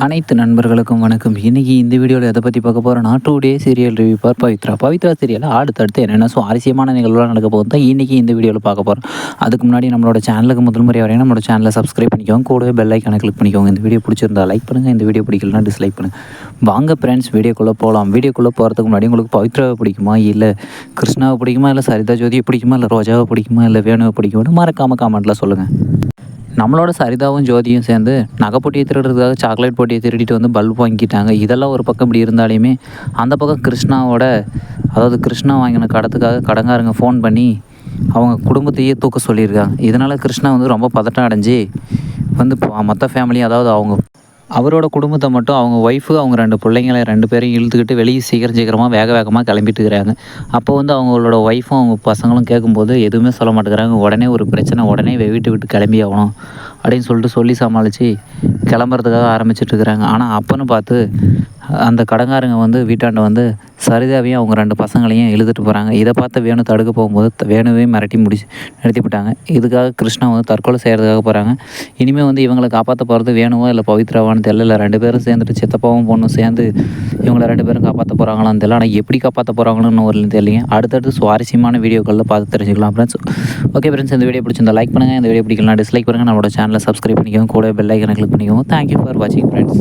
அனைத்து நண்பர்களுக்கும் வணக்கம். இன்றைக்கி இந்த வீடியோவில் எதை பற்றி பார்க்க போகிறோம் நாட்டு டே சீரியல் ரிவ்யூ பார் பவித்ரா. பவித்ரா சீரியலில் அடுத்தடுத்து என்னென்ன சுவாரஸ்யமான நிகழ்வுலாம் நடக்க போகுது தான் இன்றைக்கி இந்த வீடியோவில் பார்க்க போகிறோம் அதுக்கு முன்னாடி நம்மளோட சேனலுக்கு முதல் முறை வரையும் நம்மளோட சேனலை சப்ஸ்கிரைப் பண்ணிக்கோங்க. கூடவே பெல் ஐக்கானை கிளிக் பண்ணிக்கோங்க. இந்த வீடியோ பிடிச்சிருந்தா லைக் பண்ணுங்கள் இந்த வீடியோ பிடிக்கலனா டிஸ்லைக் பண்ணுங்கள் வாங்க ஃப்ரெண்ட்ஸ் வீடியோக்குள்ளே போகலாம் வீடியோக்குள்ளே போகிறதுக்கு முன்னாடி உங்களுக்கு பவித்ராவை பிடிக்குமா? இல்லை கிருஷ்ணாவை பிடிக்குமா? இல்லை சரிதா ஜோதியை பிடிக்குமா? இல்லை ரோஜாவை பிடிக்குமா? இல்லை வேணுவை பிடிக்குமா மறக்காமல் காமெண்ட்டில் சொல்லுங்கள் நம்மளோட சரிதாவும் ஜோதியும் சேர்ந்து நகை போட்டியை திருடுறதுக்காக சாக்லேட் போட்டியை திருடிட்டு வந்து பல்ப் வாங்கிட்டாங்க இதெல்லாம் ஒரு பக்கம் இப்படி இருந்தாலுமே அந்த பக்கம் கிருஷ்ணாவோட அதாவது கிருஷ்ணா வாங்கின கடத்துக்காக கடங்காரங்க ஃபோன் பண்ணி அவங்க குடும்பத்தையே தூக்க சொல்லியிருக்காங்க. இதனால் கிருஷ்ணா வந்து ரொம்ப பதட்டம் அடைஞ்சு வந்து மற்ற ஃபேமிலி அதாவது அவங்க அவரோட குடும்பத்தை மட்டும் அவங்க ஒய்ஃபு அவங்க ரெண்டு பிள்ளைங்களை ரெண்டு பேரையும் இழுத்துக்கிட்டு வெளியே சீக்கிரம் சீக்கிரமாக வேக வேகமாக கிளம்பிட்டு இருக்கிறாங்க. அப்போ வந்து அவங்களோட ஒய்ஃபும் அவங்க பசங்களும் கேட்கும்போது எதுவுமே சொல்ல மாட்டேங்கிறாங்க. உடனே ஒரு பிரச்சனை உடனே வீட்டு விட்டு கிளம்பி ஆகணும் அப்படின்னு சொல்லிட்டு சொல்லி சமாளித்து கிளம்புறதுக்காக ஆரம்பிச்சிட்டு இருக்கிறாங்க. ஆனால் அப்போன்னு பார்த்து அந்த கடங்காரங்க வந்து வீட்டாண்ட வந்து சரிதாவையும் அவங்க ரெண்டு பசங்களையும் இழுத்துட்டு போகிறாங்க இதை பார்த்து வேணு தடுக்க போகும்போது வேணுவே மிரட்டி முடிச்சு நிறுத்திவிட்டாங்க. இதுக்காக கிருஷ்ணா வந்து தற்கொலை செய்கிறதுக்காக போகிறாங்க இனிமேல் வந்து இவங்களை காப்பாற்ற போகிறது வேணுவோ இல்லை பவித்ராவான்னு தெரியல ரெண்டு பேரும் சேர்ந்துட்டு சித்தப்பாவும் பொண்ணும் சேர்ந்து இவங்களை ரெண்டு பேரும் காப்பாற்ற போகிறாங்களான்னு தெரியல. ஆனால் எப்படி காப்பாற்ற போகிறாங்களோன்னு ஒரு தெரியலைங்க அடுத்தடுத்து சுவாரஸ்யமான வீடியோக்களில் பார்த்து தெரிஞ்சுக்கலாம் ஃப்ரெண்ட்ஸ் ஓகே ஃப்ரெண்ட்ஸ் இந்த வீடியோ பிடிச்சிருந்தா லைக் பண்ணுங்கள் இந்த வீடியோ பிடிக்கலாம் டிஸ்லைக் பண்ணுங்கள் நம்மளோட சேனலை சப்ஸ்கிரைப் பண்ணிக்கோங்க. கூட பெல் ஐக்கனை கிளிக் பண்ணிக்கோங்க. தேங்க்யூ ஃபார் வாட்சிங் ஃப்ரெண்ட்ஸ்